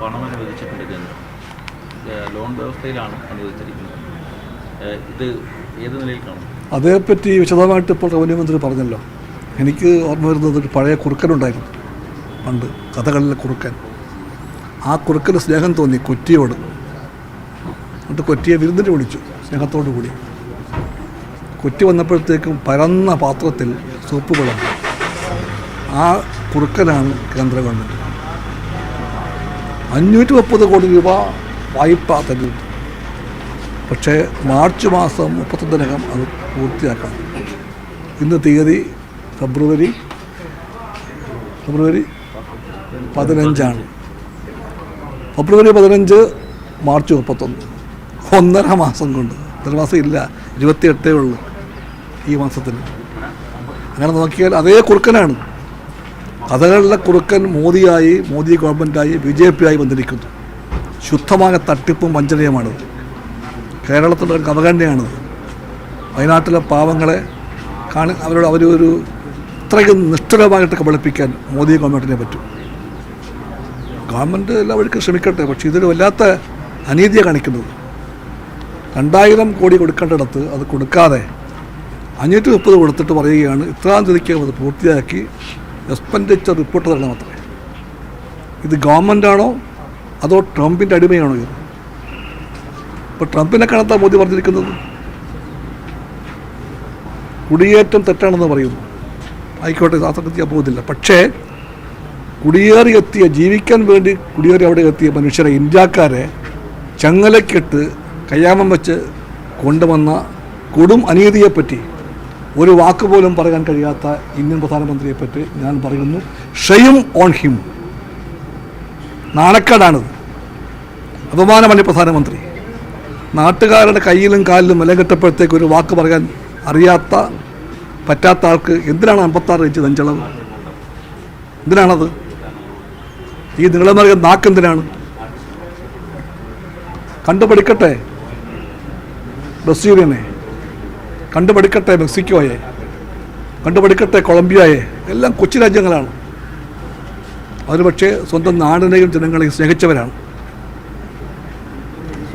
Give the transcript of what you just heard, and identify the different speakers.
Speaker 1: പണം അനുവദിച്ചിട്ടുണ്ട് കേന്ദ്രം ലോൺ വ്യവസ്ഥയിലാണ് അനുവദിച്ചിരിക്കുന്നത്. ഇത് ഏത് നിലയിൽ കാണും?
Speaker 2: അതേപ്പറ്റി വിശദമായിട്ട് ഇപ്പോൾ റവന്യൂ മന്ത്രി പറഞ്ഞല്ലോ. എനിക്ക് ഓർമ്മ വരുന്നത് ഒരു പഴയ കുറുക്കനുണ്ടായിരുന്നു. പണ്ട് കഥകളിലെ കുറുക്കൻ. ആ കുറുക്കന് സ്നേഹം തോന്നി കൊറ്റിയോട്. എന്നിട്ട് കൊറ്റിയെ വിരുന്നിന് വിളിച്ചു സ്നേഹത്തോടു കൂടി. കൊറ്റി വന്നപ്പോഴത്തേക്കും പരന്ന പാത്രത്തിൽ സൂപ്പ് വിളമ്പി ആ കുറുക്കനാണ് കേന്ദ്ര ഗവൺമെന്റ്. അഞ്ഞൂറ്റി മുപ്പത് കോടി രൂപ വായ്പ തരുന്നു പക്ഷേ മാർച്ച് മാസം മുപ്പത്തൊന്നിനകം അത് പൂർത്തിയാക്കണം. ഇന്ന് തീയതി ഫെബ്രുവരി ഫെബ്രുവരി പതിനഞ്ചാണ്. ഫെബ്രുവരി പതിനഞ്ച് മാർച്ച് മുപ്പത്തൊന്ന്. ഒന്നര മാസം കൊണ്ട്. ഒന്നര മാസം ഇല്ല ഇരുപത്തിയെട്ടേ ഉള്ളൂ ഈ മാസത്തിൽ അങ്ങനെ നോക്കിയാൽ അതേ കുറുക്കനാണ്. കഥകളിലെ കുറുക്കൻ മോദിയായി മോദി ഗവൺമെന്റായി ബി ജെ പി ആയി വന്നിരിക്കുന്നു. ശുദ്ധമായ തട്ടിപ്പും വഞ്ചനയുമാണിത് കേരളത്തിന്റെ ഒരു അവഗണനയാണിത് വയനാട്ടിലെ പാവങ്ങളെ കാണി അവരോട് അവരൊരു ഇത്രയും നിഷ്ഠുരമായിട്ട് കബളിപ്പിക്കാൻ മോദി ഗവൺമെന്റിനെ പറ്റും. ഗവൺമെന്റ് എല്ലാ വഴിക്കും ശ്രമിക്കട്ടെ പക്ഷേ ഇതൊരു വല്ലാത്ത അനീതിയാണ് കാണിക്കുന്നത്. രണ്ടായിരം കോടി കൊടുക്കേണ്ടിടത്ത് അത് കൊടുക്കാതെ അഞ്ഞൂറ്റി മുപ്പത് കൊടുത്തിട്ട് പറയുകയാണ് ഇത്രാം തീയതിക്ക് അത് പൂർത്തിയാക്കി എക്സ്പെൻഡിച്ചർ റിപ്പോർട്ട് തരണം മാത്രമേ. ഇത് ഗവൺമെന്റാണോ അതോ ട്രംപിന്റെ അടിമയാണോ ഇത്? ഇപ്പോൾ ട്രംപിനെ കാണാത്ത മോദി പറഞ്ഞിരിക്കുന്നത്? കുടിയേറ്റം തെറ്റാണെന്ന് പറയുന്നു. ആയിക്കോട്ടെ ആസക്തി പോകുന്നില്ല. പക്ഷേ കുടിയേറി എത്തിയ ജീവിക്കാൻ വേണ്ടി കുടിയേറി അവിടെ എത്തിയ മനുഷ്യരെ ഇന്ത്യക്കാരെ ചങ്ങലക്കിട്ട് കയ്യാമം വെച്ച് കൊണ്ടുവന്ന കൊടും അനീതിയെപ്പറ്റി ഒരു വാക്ക് പോലും പറയാൻ കഴിയാത്ത ഇന്ത്യൻ പ്രധാനമന്ത്രിയെ പറ്റി ഞാൻ പറയുന്നു. ഷെയും ഓൺ ഹിം. നാണക്കേടാണിത്. അപമാനമല്ല പ്രധാനമന്ത്രി. നാട്ടുകാരുടെ കയ്യിലും കാലിലും വില കെട്ടപ്പോഴത്തേക്ക് ഒരു വാക്ക് പറയാൻ അറിയാത്ത പറ്റാത്ത ആൾക്ക് എന്തിനാണ് അമ്പത്താറ് ഇഞ്ച് നെഞ്ചളവ്? എന്തിനാണത്? ഈ നീളമറിയ നാക്കെന്തിനാണ് കണ്ടുപഠിക്കട്ടെ ബ്രസീലിനെ. കണ്ടുപഠിക്കട്ടെ മെക്സിക്കോയെ കണ്ടുപഠിക്കട്ടെ കൊളംബിയയെ. എല്ലാം കൊച്ചു രാജ്യങ്ങളാണ്. അവർ പക്ഷേ സ്വന്തം നാടിനെയും ജനങ്ങളെയും സ്നേഹിച്ചവരാണ്.